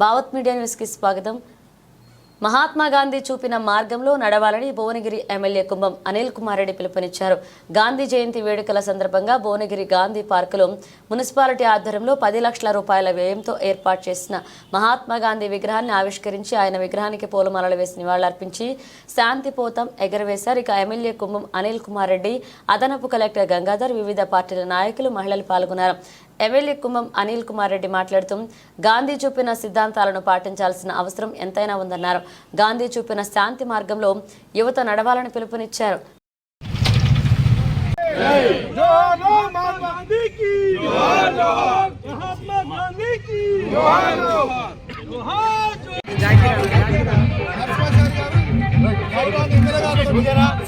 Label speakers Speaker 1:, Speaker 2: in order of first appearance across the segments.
Speaker 1: Bhavat media న్యూస్కి స్వాగతం. మహాత్మా గాంధీ చూపిన మార్గంలో నడవాలని భువనగిరి ఎమ్మెల్యే కుంభం అనిల్ కుమార్ రెడ్డి పిలుపునిచ్చారు. గాంధీ జయంతి వేడుకల సందర్భంగా భువనగిరి గాంధీ పార్కులో మున్సిపాలిటీ ఆధ్వర్యంలో పది లక్షల రూపాయల వ్యయంతో ఏర్పాటు చేసిన మహాత్మా గాంధీ విగ్రహాన్ని ఆవిష్కరించి ఆయన విగ్రహానికి పూలమాలలు వేసి నివాళులర్పించి శాంతి పోతం ఎగరవేశారు. ఇక ఎమ్మెల్యే కుంభం అనిల్ కుమార్ రెడ్డి అదనపు కలెక్టర్ గంగాధర్ వివిధ పార్టీల నాయకులు మహిళలు పాల్గొన్నారు. ఎమ్మెల్యే కుంభం అనిల్ కుమార్ రెడ్డి మాట్లాడుతూ గాంధీ చూపిన సిద్ధాంతాలను పాటించాల్సిన అవసరం ఎంతైనా ఉందన్నారు. గాంధీ చూపిన శాంతి మార్గంలో యువత నడవాలని పిలుపునిచ్చారు.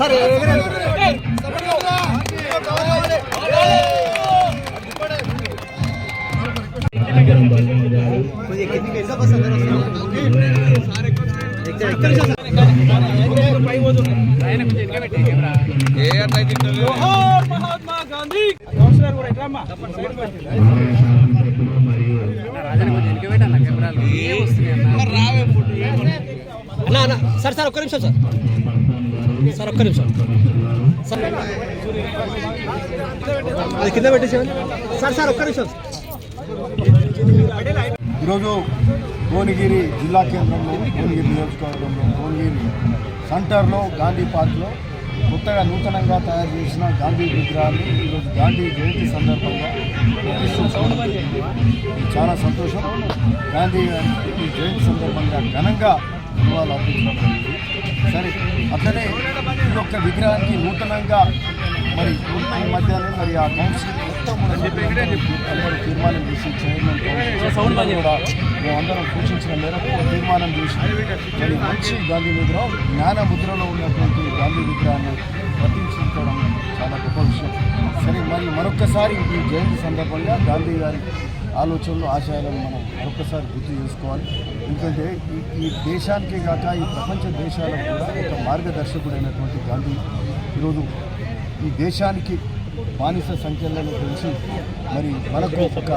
Speaker 2: సరే సార్ సార్ ఒక్క నిమిషం సార్ సార్ ఒక్క నిమిషం అది కింద పెట్టేసేవాళ్ళు సార్ సార్ ఒక్క నిమిషం.
Speaker 3: ఈరోజు భువనగిరి జిల్లా కేంద్రంలో భువనగిరి నియోజకవర్గంలో భువనగిరి సెంటర్లో గాంధీ పార్క్లో కొత్తగా నూతనంగా తయారు చేసిన గాంధీ విగ్రహాన్ని ఈరోజు గాంధీ జయంతి సందర్భంగా చాలా సంతోషం. గాంధీ గారి జయంతి సందర్భంగా ఘనంగా నివాళులు అర్పించడం జరిగింది. సరే అట్లనే ఈ యొక్క విగ్రహానికి నూతనంగా మరి ఈ మధ్యనే మరి ఆ కౌన్సిల్ మొత్తం అందరూ తీర్మానం చేసి చైర్మన్ కౌన్సిల్ కూడా మేమందరం సూచించిన మేరకు తీర్మానం చేసి మరి మంచి గాంధీ విగ్రహం జ్ఞాన ముద్రలో ఉన్నటువంటి గాంధీ విగ్రహాన్ని ప్రతిష్ఠించడం చాలా గొప్ప విషయం. సరే మరి మరొక్కసారి ఈ జయంతి సందర్భంగా గాంధీ గారి ఆలోచనలు ఆశయాలను మనం మరొకసారి గుర్తు చేసుకోవాలి. ఎందుకంటే ఈ ఈ దేశానికే కాక ఈ ప్రపంచ దేశాలకు కూడా ఒక మార్గదర్శకుడైనటువంటి గాంధీ ఈరోజు ఈ దేశానికి బానిస సంఖ్యలను పెంచి మరి మనకు ఒక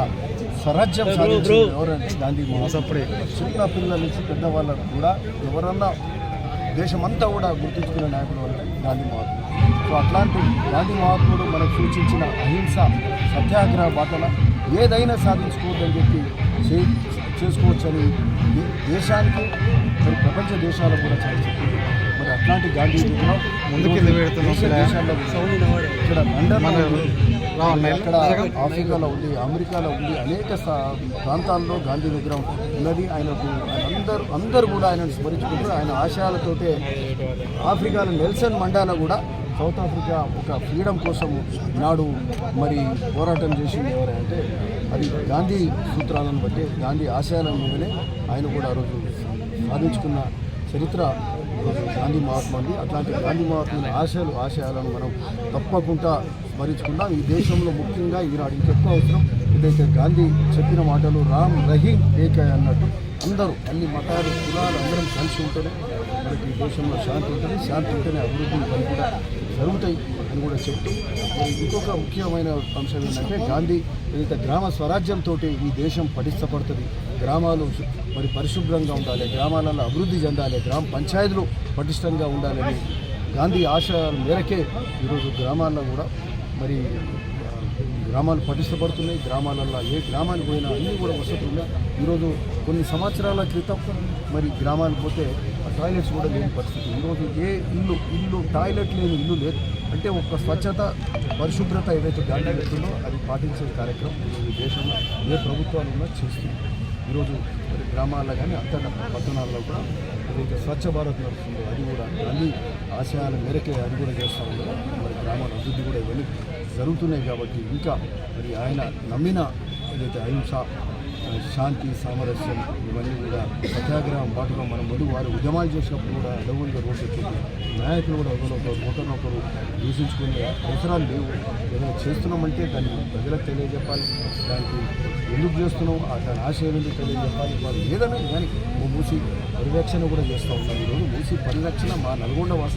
Speaker 3: స్వరాజ్యం సాధించింది ఎవరంటే గాంధీ మహాసప్పుడే చిన్న పిల్లల నుంచి పెద్దవాళ్ళకు కూడా ఎవరన్నా దేశమంతా కూడా గుర్తుంచుకునే నాయకుడు అంటే గాంధీ మహాత్ముడు. సో అట్లాంటి గాంధీ మహాత్ముడు మనకు సూచించిన అహింస సత్యాగ్రహ బాటల ఏదైనా సాధించుకోవద్దని చెప్పి చే చేసుకోవచ్చని దేశానికి మరి ప్రపంచ దేశాలకు కూడా చాలా చెప్పింది మరి అట్లాంటి గాంధీ
Speaker 4: ముందుకెళ్ళి పెడుతున్నాం
Speaker 3: ఇక్కడ. అక్కడ ఆఫ్రికాలో ఉంది అమెరికాలో ఉంది. అనేక ప్రాంతాల్లో గాంధీ విగ్రహం ఉన్నది. ఆయనకు ఆయన అందరూ అందరూ కూడా ఆయనను స్మరించుకుంటూ ఆయన ఆశయాలతోటే ఆఫ్రికాలో నెల్సన్ మండాలా కూడా సౌత్ ఆఫ్రికా ఒక ఫ్రీడమ్ కోసం నాడు మరి పోరాటం చేసింది ఎవరంటే అది గాంధీ సూత్రాలను బట్టి గాంధీ ఆశయాలను మీదనే ఆయన కూడా ఆ రోజు సాధించుకున్న చరిత్ర. గాంధీ మహాత్మాది అట్లాంటి గాంధీ మహాత్ముని ఆశయాలు ఆశయాలను మనం తప్పకుండా స్మరించుకుందాం. ఈ దేశంలో ముఖ్యంగా ఈనాడు ఇంకెక్కువ అవసరం ఏదైతే గాంధీ చెప్పిన మాటలు రామ్ రహీం ఏక అన్నట్టు అందరూ అన్ని మతాలు కులాలు అందరం కలిసి ఉంటేనే మనకి ఈ దేశంలో శాంతి ఉంటుంది. శాంతి ఉంటేనే అభివృద్ధి పని కూడా జరుగుతాయి అని కూడా చెప్తూ మరి ఇంకొక ముఖ్యమైన అంశం ఏంటంటే గాంధీ ఏదైతే గ్రామ స్వరాజ్యంతో ఈ దేశం పటిష్టపడుతుంది. గ్రామాలు మరి పరిశుభ్రంగా ఉండాలి గ్రామాలలో అభివృద్ధి చెందాలి గ్రామ పంచాయతీలు పటిష్టంగా ఉండాలని గాంధీ ఆశయాల మేరకే ఈరోజు గ్రామాల్లో కూడా మరి గ్రామాలు పటిష్టపడుతున్నాయి. గ్రామాలలో ఏ గ్రామానికి పోయినా అన్నీ కూడా వసతులు ఉన్నాయి. ఈరోజు కొన్ని సంవత్సరాల క్రితం మరి గ్రామానికి పోతే టాయిలెట్స్ కూడా లేని పరిస్థితి. ఈరోజు ఏ ఇల్లు ఇల్లు టాయిలెట్ లేని ఇల్లు లేదు. అంటే ఒక స్వచ్ఛత పరిశుభ్రత ఏదైతే గాంధీ వ్యక్తుందో అది పాటించే కార్యక్రమం ఈరోజు దేశంలో ఏ ప్రభుత్వాలు ఉన్నా చేస్తుంది. ఈరోజు మరి గ్రామాల్లో కానీ అంతటా పట్టణాల్లో కూడా ఏదైతే స్వచ్ఛ భారత్ నడుస్తుందో అది కూడా అన్ని ఆశయాల మేరకే అది కూడా చేస్తూ ఉన్నారు మరి గ్రామాల అభివృద్ధి కూడా ఇవన్నీ జరుగుతున్నాయి కాబట్టి ఇంకా మరి ఆయన నమ్మిన ఏదైతే అహింస శాంతి సామరస్యం ఇవన్నీ కూడా సత్యాగ్రహం బాటుగా మనం ముందు వారు ఉద్యమాలు చేసినప్పుడు కూడా అడవులుగా రోడ్డు ఎక్కింది. నాయకులు కూడా ఒకరినొకరు ఒకరినొకరు దూషించుకునే అవసరాలు లేవు. ఏదైనా చేస్తున్నామంటే దాన్ని ప్రజలకు తెలియజెప్పాలి. దానికి ఎందుకు చేస్తున్నాం దాని ఆశయం ఎందుకు తెలియజెప్పాలి? వాళ్ళు ఏదైనా దానికి ఓ మూసి పరిరక్షణ కూడా చేస్తూ ఉన్నాం ఈరోజు మూసి పరిరక్షణ మా నల్గొండ వాసు